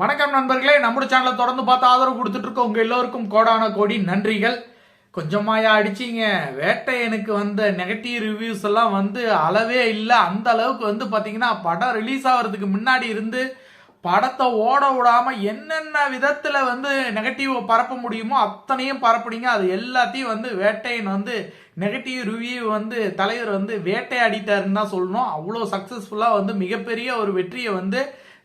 வணக்கம் நண்பர்களே நம்முடைய சேனலை தொடர்ந்து பார்த்து ஆதரவு கொடுத்துட்டு இருக்க உங்க எல்லோருக்கும் கோடான கோடி நன்றிகள். கொஞ்சமாயா அடிச்சிங்க. வேட்டையனுக்கு வந்த நெகட்டிவ் ரிவ்யூஸ் எல்லாம் வந்து அளவே இல்லை. அந்த அளவுக்கு வந்து பார்த்தீங்கன்னா படம் ரிலீஸ் ஆகிறதுக்கு முன்னாடி இருந்து படத்தை ஓட விடாம என்னென்ன விதத்துல வந்து நெகட்டிவ் பரப்ப முடியுமோ அத்தனையும் பரப்புனீங்க. அது எல்லாத்தையும் வந்து வேட்டையன் வந்து நெகட்டிவ் ரிவ்யூ வந்து தலைவர் வந்து வேட்டையாடிட்டாருன்னு தான் சொல்லணும். அவ்வளோ சக்ஸஸ்ஃபுல்லாக வந்து மிகப்பெரிய ஒரு வெற்றியை வந்து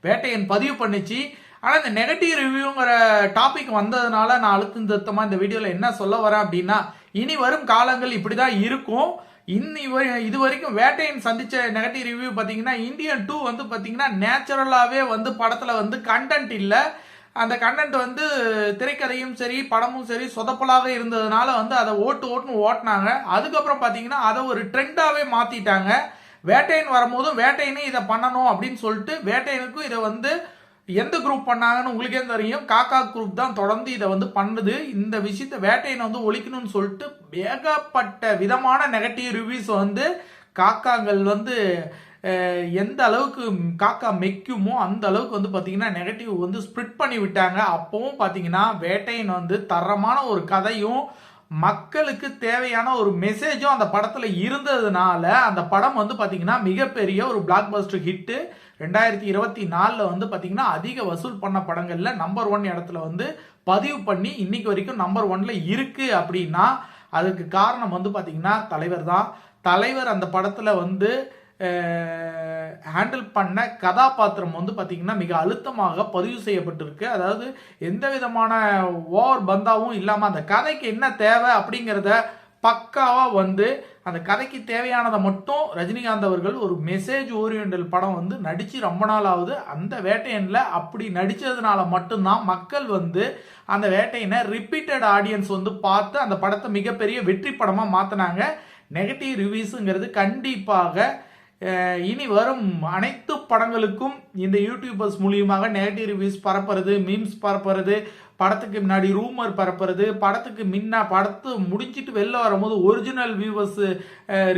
வேட்டையன் பதிவு பண்ணிச்சு. ஆனால் இந்த நெகட்டிவ் ரிவ்யூங்கிற டாபிக் வந்ததுனால நான் அழுத்தம் திருத்தமாக இந்த வீடியோவில் என்ன சொல்ல வரேன் அப்படின்னா இனி வரும் காலங்கள் இப்படி தான் இருக்கும். இன்னி வரை- இது வரைக்கும் வேட்டையன் சந்திச்ச நெகட்டிவ் ரிவ்யூ பார்த்தீங்கன்னா இந்தியன் டூ வந்து பார்த்தீங்கன்னா நேச்சுரலாகவே வந்து படத்தில் வந்து கண்டென்ட் இல்லை. அந்த கண்டென்ட் வந்து திரைக்கதையும் சரி படமும் சரி சொதப்பலாக இருந்ததுனால வந்து அதை ஓட்டு ஓட்டுன்னு ஓட்டினாங்க. அதுக்கப்புறம் பார்த்தீங்கன்னா அதை ஒரு ட்ரெண்டாகவே மாற்றிட்டாங்க வேட்டையன் வரும்போதும் வேட்டையனே இதை பண்ணணும் அப்படின்னு சொல்லிட்டு வேட்டையனுக்கும் இதை வந்து எந்த குரூப் பண்ணாங்கன்னு உங்களுக்கே தெரியும். காக்கா குரூப் தான் தொடர்ந்து இதை வந்து பண்ணுது. இந்த விஷயத்த வேட்டையினை வந்து ஒழிக்கணும்னு சொல்லிட்டு ஏகப்பட்ட விதமான நெகட்டிவ் ரிவ்யூஸ் வந்து காக்காங்கள் வந்து எந்த அளவுக்கு காக்கா மெக்குமோ அந்த அளவுக்கு வந்து பார்த்தீங்கன்னா நெகட்டிவ் வந்து ஸ்ப்ரிட் பண்ணி விட்டாங்க. அப்பவும் பார்த்தீங்கன்னா வேட்டையின் வந்து தரமான ஒரு கதையும் மக்களுக்கு தேவையான ஒரு மெசேஜும் அந்த படத்துல இருந்ததுனால அந்த படம் வந்து பாத்தீங்கன்னா மிகப்பெரிய ஒரு பிளாக் பஸ்டர் ஹிட்டு ரெண்டாயிரத்தி இருபத்தி நாலில் வந்து பாத்தீங்கன்னா அதிக வசூல் பண்ண படங்கள்ல நம்பர் ஒன் இடத்துல வந்து பதிவு பண்ணி இன்னைக்கு வரைக்கும் நம்பர் ஒன்ல இருக்கு அப்படின்னா அதுக்கு காரணம் வந்து பாத்தீங்கன்னா தலைவர் தான். தலைவர் அந்த படத்துல வந்து ஹேண்டில் பண்ண கதாபாத்திரம் வந்து பார்த்தீங்கன்னா மிக அழுத்தமாக பதிவு செய்யப்பட்டிருக்கு. அதாவது எந்த விதமான ஓவர் பந்தாவும் இல்லாமல் அந்த கதைக்கு என்ன தேவை அப்படிங்கிறத பக்காவாக வந்து அந்த கதைக்கு தேவையானதை மட்டும் ரஜினிகாந்த் அவர்கள் ஒரு மெசேஜ் ஓரியண்டல் படம் வந்து நடித்து ரொம்ப நாள் ஆகுது அந்த வேட்டையனில் அப்படி நடித்ததுனால மட்டும்தான் மக்கள் வந்து அந்த வேட்டையனை ரிப்பீட்டட் ஆடியன்ஸ் வந்து பார்த்து அந்த படத்தை மிகப்பெரிய வெற்றி படமாக மாற்றினாங்க நெகட்டிவ் ரிவ்யூஸுங்கிறது கண்டிப்பாக இனி வரும் அனைத்து படங்களுக்கும் இந்த யூடியூபர்ஸ் மூலியமாக நெகட்டிவ் ரிவ்யூஸ் பரப்புறது மீம்ஸ் பரப்புறது படத்துக்கு முன்னாடி ரூமர் பரப்புறது படத்துக்கு முன்ன படத்து முடிச்சிட்டு வெளில வரும்போது ஒரிஜினல் வியூவர்ஸ்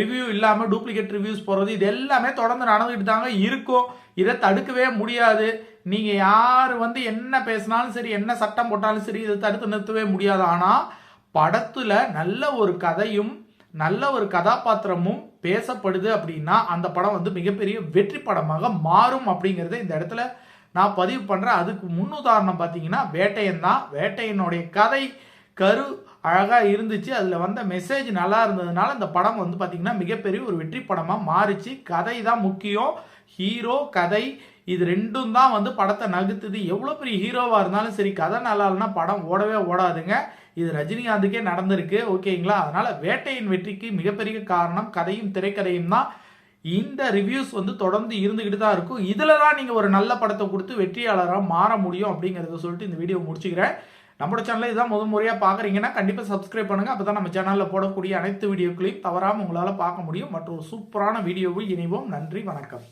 ரிவ்யூ இல்லாமல் டூப்ளிகேட் ரிவ்யூஸ் போடுறது இது எல்லாமே தொடர்ந்து நடந்துகிட்டு தாங்க இருக்கும். இதை தடுக்கவே முடியாது. நீங்கள் யார் வந்து என்ன பேசினாலும் சரி என்ன சட்டம் போட்டாலும் சரி இதை தடுத்து நிறுத்தவே முடியாது. ஆனால் படத்தில் நல்ல ஒரு கதையும் நல்ல ஒரு கதாபாத்திரமும் பேசப்படுது அப்படின்னா அந்த படம் வந்து மிகப்பெரிய வெற்றி படமாக மாறும் அப்படிங்கிறத இந்த இடத்துல நான் பதிவு பண்ணுறேன் அதுக்கு முன்னுதாரணம் பார்த்தீங்கன்னா வேட்டையன் தான். வேட்டையனுடைய கதை கரு அழகாக இருந்துச்சு. அதில் வந்த மெசேஜ் நல்லா இருந்ததுனால இந்த படம் வந்து பார்த்திங்கன்னா மிகப்பெரிய ஒரு வெற்றி படமாக மாறிச்சு. கதை தான் முக்கியம். ஹீரோ கதை இது ரெண்டும் தான் வந்து படத்தை நகுத்துது. எவ்வளோ பெரிய ஹீரோவாக இருந்தாலும் சரி கதை நல்லா இல்லைன்னா படம் ஓடவே ஓடாதுங்க. இது ரஜினிகாந்துக்கே நடந்திருக்கு. ஓகேங்களா? அதனால் வேட்டையின் வெற்றிக்கு மிகப்பெரிய காரணம் கதையும் திரைக்கதையும் தான். இந்த ரிவ்யூஸ் வந்து தொடர்ந்து இருந்துகிட்டு தான் இருக்கும். இதில் தான் நீங்கள் ஒரு நல்ல படத்தை கொடுத்து வெற்றியாளராக மாற முடியும் அப்படிங்கிறத சொல்லிட்டு இந்த வீடியோ முடிச்சுக்கிறேன். நம்மளோட சேனலில் இதான் முதல் முறையாக பார்க்குறீங்கன்னா கண்டிப்பாக சப்ஸ்கிரைப் பண்ணுங்கள் அப்போ தான் நம்ம சேனலில் போடக்கூடிய அனைத்து வீடியோக்களையும் தவறாமல் உங்களால் பார்க்க முடியும். மற்றும் ஒரு சூப்பரான வீடியோவில் இணைவோம். நன்றி வணக்கம்.